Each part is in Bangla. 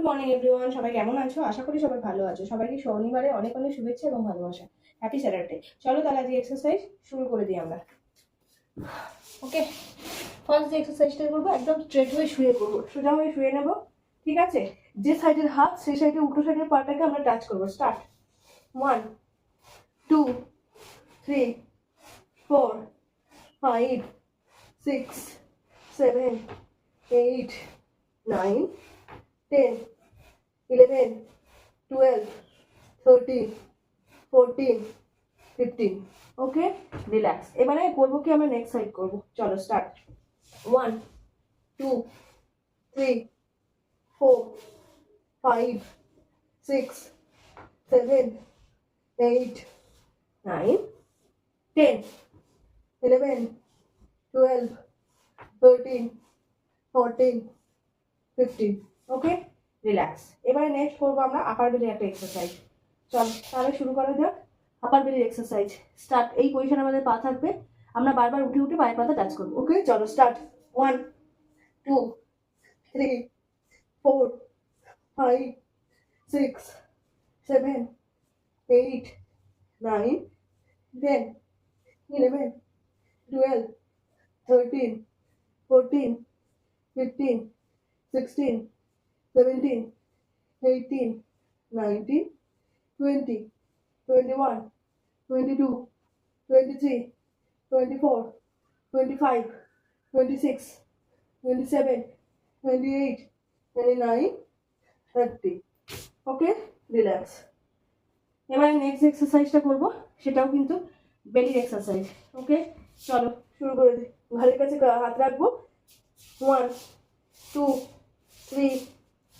গুড মর্নিং এভরিওয়ান সবাই কেমন আছো? আশা করি সবাই ভালো আছো। সবাইকে শনিবারে অনেক অনেক শুভেচ্ছা এবং ভালোবাসা। হ্যাপি স্যাটারডে চলো তাহলে আজকে এক্সারসাইজ শুরু করে দিই আমরা। ওকে ফার্স্ট যে এক্সারসাইজটা করব, একদম স্ট্রেট হয়ে শুয়ে করব সোজা হয়ে শুয়ে নেব। ঠিক আছে? যে সাইডের হাত, সেই সাইডের উল্টো সাইডের পাটাকে আমরা টাচ করব। Start one two three four five six seven eight nine ten eleven twelve thirteen fourteen fifteen okay relax এবারে করব কি? আমরা নেক্সট সাইড করব। চলো start one two three four five six seven eight nine ten eleven twelve thirteen fourteen fifteen okay relax এবারে নেক্সট করব আমরা আপার বেলির একটা এক্সারসাইজ চল, তাহলে শুরু করা যাক। আপার বেলির এক্সারসাইজ স্টার্ট এই পজিশনে আমাদের পা থাকবে। আমরা বারবার উঠে উঠে পায়ের পাতা টাচ করব। ওকে চলো start one two three four five six seven eight nine ten eleven twelve thirteen fourteen fifteen sixteen seventeen eighteen nineteen twenty twenty one twenty two twenty three twenty four twenty five twenty six twenty seven twenty eight twenty nine thirty okay relax এবারে নেক্সট এক্সারসাইজটা করব, সেটাও কিন্তু বেলির এক্সারসাইজ ওকে চলো, শুরু করে দিই। ঘাড়ের কাছে হাত রাখব। One two three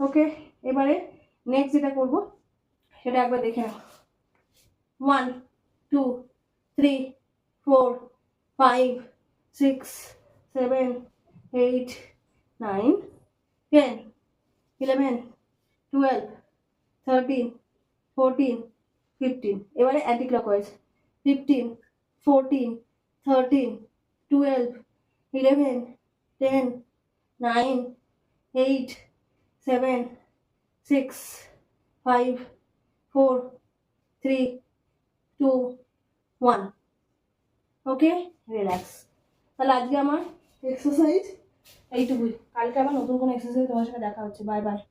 okay, এবারে নেক্সট যেটা করব, সেটা একবার দেখে নাও। One two three four five six seven eight nine ten eleven twelve thirteen fourteen fifteen এবারে anti clockwise fifteen fourteen thirteen twelve eleven ten nine eight seven six five four three two one okay relax তাহলে আজকে আমার এক্সারসাইজ এইটুকুই। কালকে আবার নতুন কোনো এক্সারসাইজ তোমার সাথে দেখা হচ্ছে। Bye bye